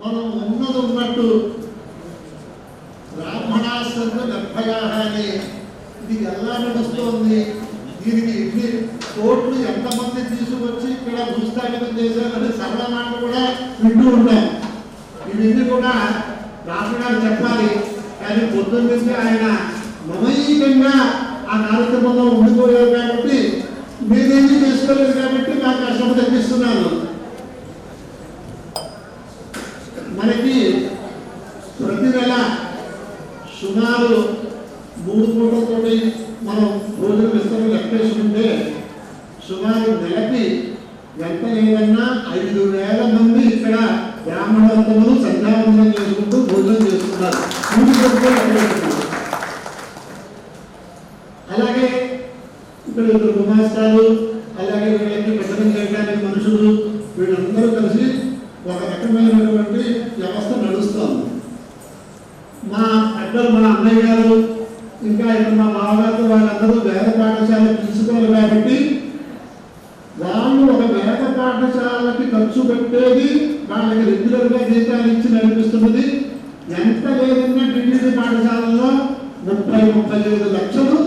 మనం ఉన్నది ఉన్నట్టు బ్రాహ్మణాశ్రమ గర్భయాహ అనే ఇది ఎలా నడుస్తోంది? దీనికి ఎన్ని కోట్లు ఎంతమంది తీసుకొచ్చి ఇక్కడ భూస్థాపితం చేశారని సరళ మాటలు కూడా వింటూ ఉంటాం ఇవన్నీ కూడా బ్రాహ్మణాలు చెప్పాలి. కానీ పొద్దున్న నుంచి ఆయన మమైకంగా ఆ కార్యక్రమంలో ఉండిపోయారు కాబట్టి మీరేమీ చేసుకోలేదు కాబట్టి నాకు కష్టం తగ్గిస్తున్నాను మనకి ప్రతి నెల సుమారు మూడు కోట్లతోటి మనం రోజులు ఇస్తామని లెక్కేసుకుంటే సుమారు నెలకి ఎంత లేదన్నా ఐదు వేల మంది ఇక్కడ బ్రాహ్మణోత్తములు సంధ్యావందనం చేసుకుంటూ భోజనం చేస్తున్నారు. అలాగే ఇక్కడ ఇద్దరు గుమాస్తాలు అలాగే వీళ్ళకి భజనం చేయడానికి మనుషులు వీళ్ళందరూ కలిసి ఒక రకమైనటువంటి వ్యవస్థ నడుస్తుంది. మా పెద్దలు మా అన్నయ్య గారు ఇంకా ఇక్కడ మా మామగారు వాళ్ళందరూ వేద పాఠశాల తీసుకోవాలి కాబట్టి వాళ్ళు ఒక వేద పాఠశాలకి ఖర్చు పెట్టేది వాళ్ళకి రెగ్యులర్గా జీతాలు ఇచ్చి నడిపిస్తున్నది. ఎంత లేదన్నా డిగ్రీ పాఠశాలలో ముప్పై ముప్పై ఐదు లక్షలు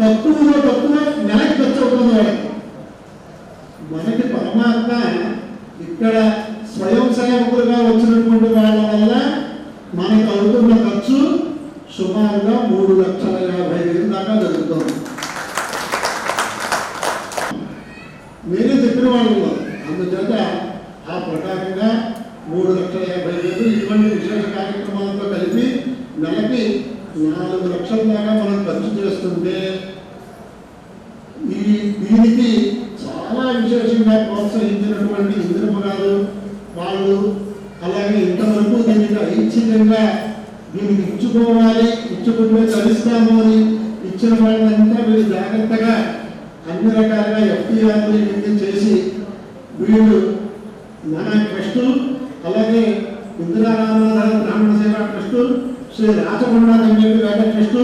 తక్కువలో తక్కువ నెలకి ఖర్చు అవుతుంది. వాళ్ళకి మనకి పరమాత్మ ఇక్కడ స్వయం సేవకులుగా వచ్చినటువంటి వాళ్ళ వల్ల మనకు అవుతున్న ఖర్చు సుమారుగా మూడు లక్షల యాభై వేలు దాకా జరుగుతుంది. మీరే చెప్పిన వాళ్ళు అందుచేత ఆ ప్రకారంగా మూడు లక్షల యాభై వేలు ఇటువంటి విశేష కార్యక్రమాలతో కలిపి నెలకి నాలుగు లక్షల దాకా మనం ఖర్చు చేస్తుంటే ఈ దీనికి చాలా విశేషంగా ప్రోత్సహించినటువంటి ఇంద్రమ్మ గారు వాళ్ళు అలాగే ఇంతవరకు దీనికి ఐచ్ఛికంగా దీనికి ఇచ్చుకోవాలి ఇచ్చుకుంటే చలిస్తాము అని ఇచ్చిన వాళ్ళంతా వీళ్ళు జాగ్రత్తగా అన్ని రకాలుగా ఎఫ్టీఆర్లు ఇవన్నీ చేసి వీళ్ళు మన ట్రస్ట్ అలాగే ఇందిరారామారావు బ్రాహ్మణ సేవా ట్రస్ట్ శ్రీ రాచకొండ తండ్రి వేద ట్రస్ట్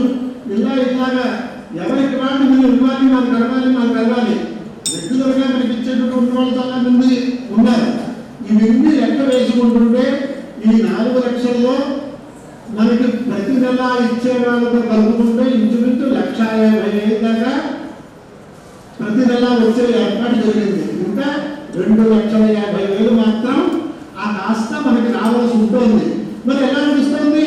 ఇలా ఇలాగా ఎవరికి వాళ్ళు మీరు ఇవ్వాలి మాకు కలవాలి మాకు కలవాలి. రెగ్యులర్గా మనకి ఇచ్చేటటువంటి వాళ్ళు చాలామంది ఉన్నారు. ఇవన్నీ లెక్క వేసుకుంటుంటే ఈ నాలుగు లక్షల్లో మనకి ప్రతి నెల ఇచ్చే వాళ్ళతో కలుపుకుంటే ఇంచుమించు లక్ష యాభై వేలు దాకా ప్రతి నెల వచ్చే ఏర్పాటు జరిగింది. ఇంకా రెండు లక్షల యాభై వేలు మాత్రం ఆ కాస్త మనకి రావాల్సి ఉంటుంది. మరి ఎలా అనిపిస్తుంది?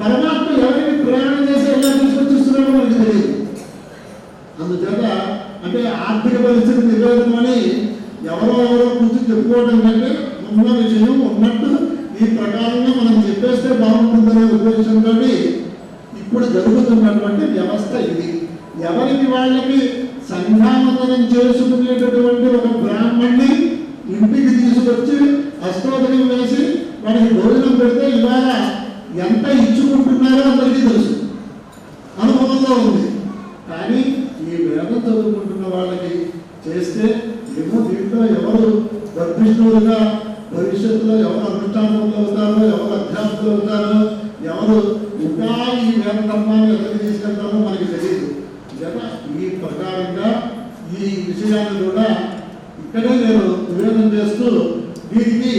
పరమాత్మ ఎవరిని ప్రయాణం చేసి ఎలా తీసుకొచ్చిస్తున్నాడో మనకి తెలియదు. అందుచేత అంటే ఆర్థిక పరిస్థితి నివేదన అని ఎవరో ఎవరో కూర్చొని చెప్పుకోవడం కంటే ఉన్న విషయం ఉన్నట్టు ఈ ప్రకారంగా మనం చెప్పేస్తే బాగుంటుందనే ఉద్దేశంతో ఇప్పుడు జరుగుతున్నటువంటి వ్యవస్థ ఇది. ఎవరికి వాళ్ళకి సంధ్యావందనం చేసుకునేటటువంటి ఒక బ్రాహ్మణ్ణి ఇంటికి తీసుకొచ్చి అష్టోదయం వేసి వాడికి భోజనం పెడితే ఇవాళ ఎంత ఇచ్చుకుంటున్నారో అందరికీ తెలుసు. అనుభవంలో ఉంది. కానీ ఈ వేదం చదువుకుంటున్న వాళ్ళకి చేస్తే ఏమో దీంట్లో ఎవరు గర్భిష్ణులుగా భవిష్యత్తులో ఎవరు అనుష్ఠానంలో అవుతారో ఎవరు అధ్యాపకులు అవుతారో ఎవరు ఇంకా ఈ వేద ధర్మాన్ని ఎక్కడికి తీసుకెళ్తారో మనకి తెలియదు జన ఈ ప్రకారంగా ఈ విషయాన్ని కూడా ఇక్కడే నేను నివేదన చేస్తూ దీనికి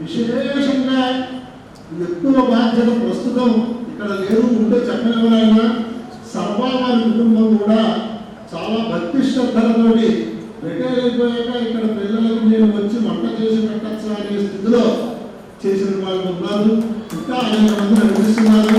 విశేషంగా ఎక్కువ బాధ్యత ప్రస్తుతం ఇక్కడ లేదు ఉంటే చెప్పగలరైనా సర్వావారి కుటుంబం కూడా చాలా భక్తి శ్రద్ధలతోటి రిటైర్ అయిపోయాక ఇక్కడ పిల్లలు నేను వచ్చి వంట చేసి పెట్టచ్చా అనే స్థితిలో చేసిన వాళ్ళు ఉన్నారు. ఇంకా అనేక మంది నడిపిస్తున్నారు